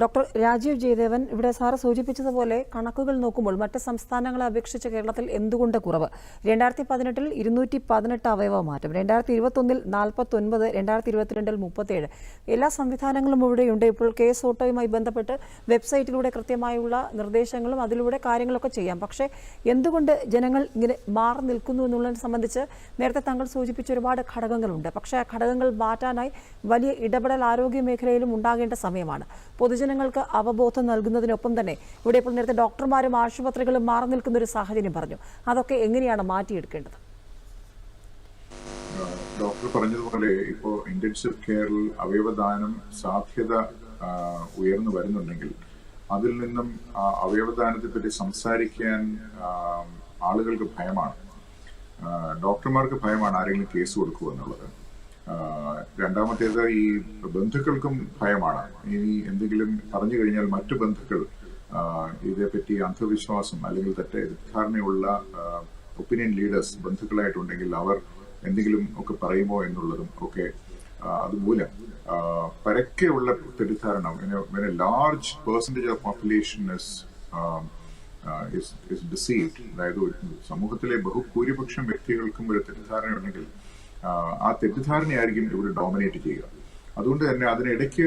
Doctor Rajeev Jayadevan ഇവിടെ sir സൂചിപ്പിച്ചതുപോലെ കണക്കുകൾ നോക്കുമ്പോൾ മറ്റ് സംസ്ഥാനങ്ങളെ അപേക്ഷിച്ച് കേരളത്തിൽ എന്തുകൊണ്ട് കുറവ്? രണ്ടായിരത്തി പതിനെട്ടിൽ ഇരുന്നൂറ്റി പതിനെട്ട് അവയവ മാറ്റം രണ്ടായിരത്തി ഇരുപത്തൊന്നിൽ നാൽപ്പത്തൊൻപത് രണ്ടായിരത്തി ഇരുപത്തിരണ്ടിൽ മുപ്പത്തേഴ്. എല്ലാ സംവിധാനങ്ങളും ഇവിടെയുണ്ട്. ഇപ്പോൾ കേസ് ഓട്ടോയുമായി ബന്ധപ്പെട്ട് വെബ്സൈറ്റിലൂടെ കൃത്യമായുള്ള നിർദ്ദേശങ്ങളും അതിലൂടെ കാര്യങ്ങളൊക്കെ ചെയ്യാം. പക്ഷേ എന്തുകൊണ്ട് ജനങ്ങൾ ഇങ്ങനെ മാറി നിൽക്കുന്നു എന്നുള്ളതിനെ സംബന്ധിച്ച് നേരത്തെ താങ്കൾ സൂചിപ്പിച്ച ഒരുപാട് ഘടകങ്ങളുണ്ട്. പക്ഷേ ആ ഘടകങ്ങൾ മാറ്റാനായി വലിയ ഇടപെടൽ ആരോഗ്യ മേഖലയിലും ഉണ്ടാകേണ്ട സമയമാണ്. പൊതുജനങ്ങൾക്ക് അവബോധം നൽകുന്നതിനൊപ്പം തന്നെ ഇവിടെ ഇപ്പോൾ നേരത്തെ ഡോക്ടർമാരും ആശുപത്രികളും മാറി നിൽക്കുന്ന ഒരു സാഹചര്യം പറഞ്ഞു. അതൊക്കെ എങ്ങനെയാണ് മാറ്റിയെടുക്കേണ്ടത്? ഡോക്ടർ പറഞ്ഞതുപോലെ ഇപ്പോൾ ഇന്റൻസീവ് കെയറിൽ അവയവദാനം സാധ്യത ഉയർന്നു വരുന്നുണ്ടെങ്കിൽ അതിൽ നിന്നും അവയവദാനത്തെ പറ്റി സംസാരിക്കാൻ ആളുകൾക്ക് ഭയമാണ്. ഡോക്ടർമാർക്ക് ഭയമാണ് ആരെങ്കിലും കേസ് കൊടുക്കുക എന്നുള്ളത് രണ്ടാമത്തേത് ഈ ബന്ധുക്കൾക്കും ഭയമാണ്. ഇനി എന്തെങ്കിലും പറഞ്ഞു കഴിഞ്ഞാൽ മറ്റു ബന്ധുക്കൾ ഇതേപ്പറ്റി അന്ധവിശ്വാസം അല്ലെങ്കിൽ തെറ്റ ധാരണയുള്ള ഒപ്പീനിയൻ ലീഡേഴ്സ് ബന്ധുക്കളായിട്ടുണ്ടെങ്കിൽ അവർ എന്തെങ്കിലും ഒക്കെ പറയുമോ എന്നുള്ളതും ഒക്കെ അതുമൂലം പരക്കെയുള്ള തെറ്റിദ്ധാരണ large percentage of population is is അതായത് സമൂഹത്തിലെ ബഹുഭൂരിപക്ഷം വ്യക്തികൾക്കും ഒരു തെറ്റിദ്ധാരണ ഉണ്ടെങ്കിൽ ആ, തെറ്റിദ്ധാരണയായിരിക്കും ഇവിടെ ഡോമിനേറ്റ് ചെയ്യുക. അതുകൊണ്ട് തന്നെ അതിനിടയ്ക്ക്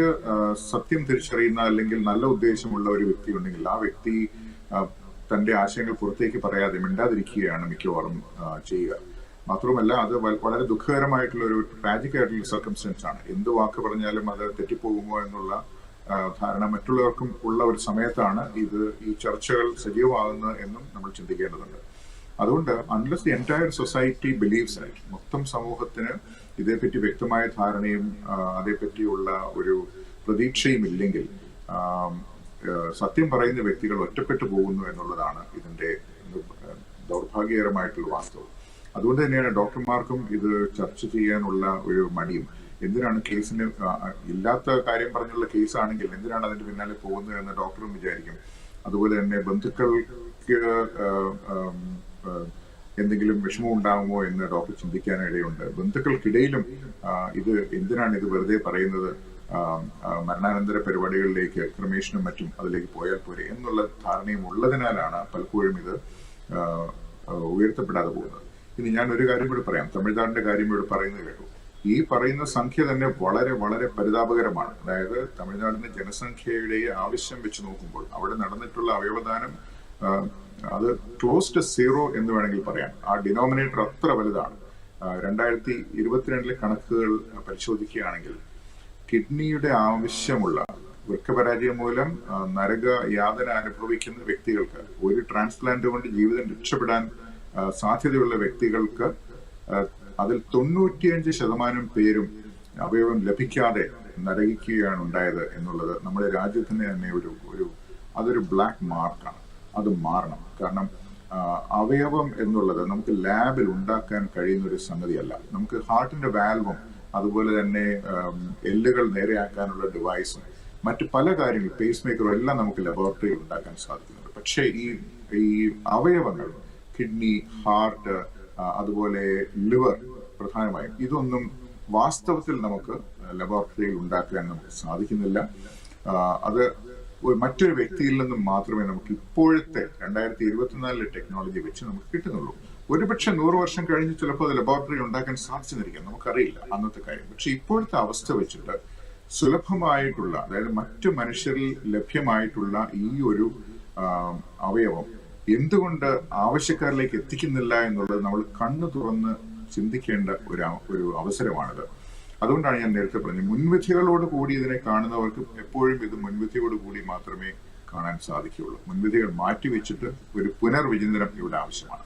സത്യം തിരിച്ചറിയുന്ന അല്ലെങ്കിൽ നല്ല ഉദ്ദേശമുള്ള ഒരു വ്യക്തി ഉണ്ടെങ്കിൽ ആ വ്യക്തി തന്റെ ആശയങ്ങൾ പുറത്തേക്ക് പറയാതെ മിണ്ടാതിരിക്കുകയാണ് മിക്കവാറും ചെയ്യുക. മാത്രമല്ല അത് വളരെ ദുഃഖകരമായിട്ടുള്ള ഒരു ട്രാജിക് ആയിട്ടുള്ള സർക്കംസ്റ്റൻസ് ആണ്. എന്ത് വാക്ക് പറഞ്ഞാലും അത് തെറ്റിപ്പോകുമോ എന്നുള്ള ധാരണ മറ്റുള്ളവർക്കും ഉള്ള ഒരു സമയത്താണ് ഇത് ഈ ചർച്ചകൾ സജീവമാകുന്നത് എന്നും നമ്മൾ ചിന്തിക്കേണ്ടതുണ്ട്. അതുകൊണ്ട് unless the entire society believes ആയിട്ട് മൊത്തം സമൂഹത്തിന് ഇതേപ്പറ്റി വ്യക്തമായ ധാരണയും അതേപ്പറ്റിയുള്ള ഒരു പ്രതീക്ഷയും ഇല്ലെങ്കിൽ സത്യം പറയുന്ന വ്യക്തികൾ ഒറ്റപ്പെട്ടു പോകുന്നു എന്നുള്ളതാണ് ഇതിന്റെ ദൗർഭാഗ്യകരമായിട്ടുള്ള വാസ്തവം. അതുകൊണ്ട് തന്നെയാണ് ഡോക്ടർമാർക്കും ഇത് ചർച്ച ചെയ്യാനുള്ള ഒരു മടിയും. എന്തിനാണ് കേസിന് ഇല്ലാത്ത കാര്യം പറഞ്ഞുള്ള കേസാണെങ്കിൽ എന്തിനാണ് അതിന്റെ പിന്നാലെ പോകുന്നത് എന്ന് ഡോക്ടറും വിചാരിക്കും. അതുപോലെ തന്നെ ബന്ധുക്കൾക്ക് എന്തെങ്കിലും വിഷമം ഉണ്ടാകുമോ എന്ന് ഡോക്ടർ ചിന്തിക്കാനിടയുണ്ട്. ബന്ധുക്കൾക്കിടയിലും ഇത് എന്തിനാണ് ഇത് വെറുതെ പറയുന്നത്? മരണാനന്തര പരിപാടികളിലേക്ക് ക്രമേഷനും മറ്റും അതിലേക്ക് പോയാൽ പോരെ എന്നുള്ള ധാരണയും ഉള്ളതിനാലാണ് പലപ്പോഴും ഇത് ഉയർത്തപ്പെടാതെ പോകുന്നത്. ഇനി ഞാൻ ഒരു കാര്യം കൂടി പറയാം. തമിഴ്നാടിന്റെ കാര്യം ഇവിടെ പറയുന്നത് കേട്ടു. ഈ പറയുന്ന സംഖ്യ തന്നെ വളരെ വളരെ പരിതാപകരമാണ്. അതായത് തമിഴ്നാടിന്റെ ജനസംഖ്യയുടെ ആവശ്യം വെച്ച് നോക്കുമ്പോൾ അവിടെ നടന്നിട്ടുള്ള അവയവദാനം അത് ക്ലോസ് ടു സീറോ എന്ന് വേണമെങ്കിൽ പറയാം. ആ ഡിനോമിനേറ്റർ അത്ര വലുതാണ്. രണ്ടായിരത്തി ഇരുപത്തിരണ്ടിലെ കണക്കുകൾ പരിശോധിക്കുകയാണെങ്കിൽ കിഡ്നിയുടെ ആവശ്യമുള്ള വൃക്കപരാജയം മൂലം നരക യാതന അനുഭവിക്കുന്ന വ്യക്തികൾക്ക് ഒരു ട്രാൻസ്പ്ലാന്റ് കൊണ്ട് ജീവിതം രക്ഷപ്പെടാൻ സാധ്യതയുള്ള വ്യക്തികൾക്ക് അതിൽ തൊണ്ണൂറ്റിയഞ്ച് ശതമാനം പേരും അവയവം ലഭിക്കാതെ നരകിക്കുകയാണ് ഉണ്ടായത് എന്നുള്ളത് നമ്മുടെ രാജ്യത്തിന് തന്നെ ഒരു ഒരു അതൊരു ബ്ലാക്ക് മാർക്കാണ് അത് മാറണം. കാരണം അവയവം എന്നുള്ളത് നമുക്ക് ലാബിൽ ഉണ്ടാക്കാൻ കഴിയുന്ന ഒരു സംഗതിയല്ല. നമുക്ക് ഹാർട്ടിന്റെ വാൽവും അതുപോലെ തന്നെ എല്ലുകൾ നേരെയാക്കാനുള്ള ഡിവൈസും മറ്റ് പല കാര്യങ്ങളും പേസ് മേക്കറും എല്ലാം നമുക്ക് ലബോറട്ടറിയിൽ ഉണ്ടാക്കാൻ സാധിക്കുന്നുണ്ട്. പക്ഷേ ഈ ഈ അവയവങ്ങൾ കിഡ്നി ഹാർട്ട് അതുപോലെ ലിവർ പ്രധാനമായും ഇതൊന്നും വാസ്തവത്തിൽ നമുക്ക് ലബോറട്ടറിയിൽ ഉണ്ടാക്കാൻ നമുക്ക് സാധിക്കുന്നില്ല. അത് മറ്റൊരു വ്യക്തിയിൽ നിന്നും മാത്രമേ നമുക്ക് ഇപ്പോഴത്തെ രണ്ടായിരത്തി ഇരുപത്തിനാലിലെ ടെക്നോളജി വെച്ച് നമുക്ക് കിട്ടുന്നുള്ളൂ. ഒരുപക്ഷെ നൂറ് വർഷം കഴിഞ്ഞ് ചിലപ്പോൾ അത് ലബോറട്ടറി ഉണ്ടാക്കാൻ സാധിച്ചെന്നിരിക്കാം. നമുക്കറിയില്ല അന്നത്തെ കാര്യം. പക്ഷെ ഇപ്പോഴത്തെ അവസ്ഥ വെച്ചിട്ട് സുലഭമായിട്ടുള്ള അതായത് മറ്റു മനുഷ്യരിൽ ലഭ്യമായിട്ടുള്ള ഈ ഒരു അവയവം എന്തുകൊണ്ട് ആവശ്യക്കാരിലേക്ക് എത്തിക്കുന്നില്ല എന്നുള്ളത് നമ്മൾ കണ്ണു തുറന്ന് ചിന്തിക്കേണ്ട ഒരു ഒരു അവസരമാണിത്. അതുകൊണ്ടാണ് ഞാൻ നേരത്തെ പറഞ്ഞത്. മുൻവിധികളോട് കൂടി ഇതിനെ കാണുന്നവർക്ക് എപ്പോഴും ഇത് മുൻവിധിയോട് കൂടി മാത്രമേ കാണാൻ സാധിക്കുകയുള്ളൂ. മുൻവിധികൾ മാറ്റിവെച്ചിട്ട് ഒരു പുനർവിചിന്തനം ഇവിടെ ആവശ്യമാണ്.